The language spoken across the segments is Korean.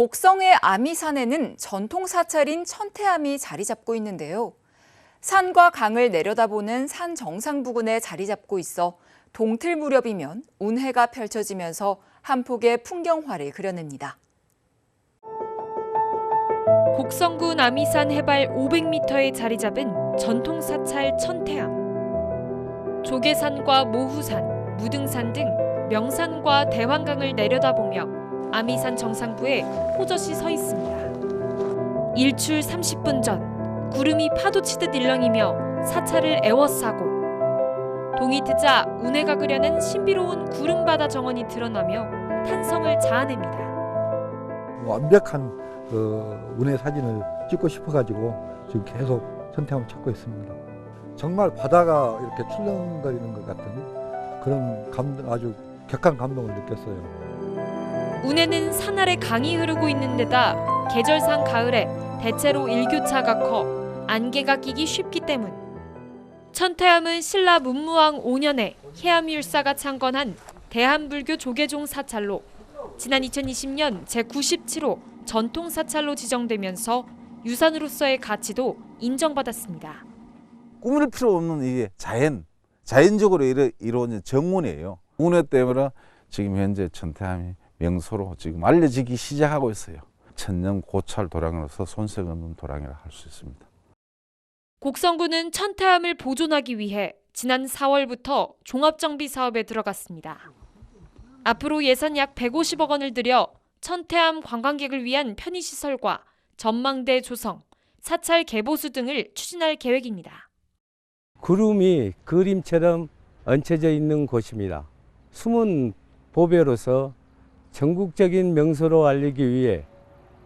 곡성의 아미산에는 전통 사찰인 천태암이 자리 잡고 있는데요. 산과 강을 내려다보는 산 정상 부근에 자리 잡고 있어 동틀 무렵이면 운해가 펼쳐지면서 한 폭의 풍경화를 그려냅니다. 곡성군 아미산 해발 500m에 자리 잡은 전통 사찰 천태암. 조계산과 모후산, 무등산 등 명산과 대환강을 내려다보며 아미산 정상부에 호젓이 서 있습니다. 일출 30분 전 구름이 파도치듯 일렁이며 사찰을 에워싸고 동이 트자 운해가 그려낸 신비로운 구름바다 정원이 드러나며 탄성을 자아냅니다. 완벽한 그 운해 사진을 찍고 싶어가지고 지금 계속 선택함을 찾고 있습니다. 정말 바다가 이렇게 출렁거리는 것 같은 그런 감동, 아주 격한 감동을 느꼈어요. 운해는 산 아래 강이 흐르고 있는 데다 계절상 가을에 대체로 일교차가 커 안개가 끼기 쉽기 때문. 천태암은 신라 문무왕 5년에 해암율사가 창건한 대한불교 조계종 사찰로 지난 2020년 제97호 전통 사찰로 지정되면서 유산으로서의 가치도 인정받았습니다. 꾸밀 필요 없는 이게 자연, 자연적으로 이루, 이루어진 정문이에요. 운해 때문에 지금 현재 천태함이 명소로 지금 알려지기 시작하고 있어요. 천년 고찰 도량으로서 손색 없는 도량이라 할 수 있습니다. 곡성군은 천태암을 보존하기 위해 지난 4월부터 종합정비 사업에 들어갔습니다. 앞으로 예산 약 150억 원을 들여 천태암 관광객을 위한 편의시설과 전망대 조성, 사찰 개보수 등을 추진할 계획입니다. 구름이 그림처럼 얹혀져 있는 곳입니다. 숨은 보배로서 전국적인 명소로 알리기 위해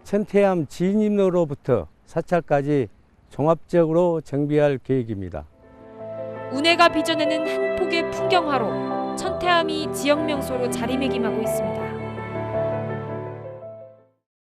천태암 진입로로부터 사찰까지 종합적으로 정비할 계획입니다. 운해가 빚어내는 한 폭의 풍경화로 천태암이 지역 명소로 자리매김하고 있습니다.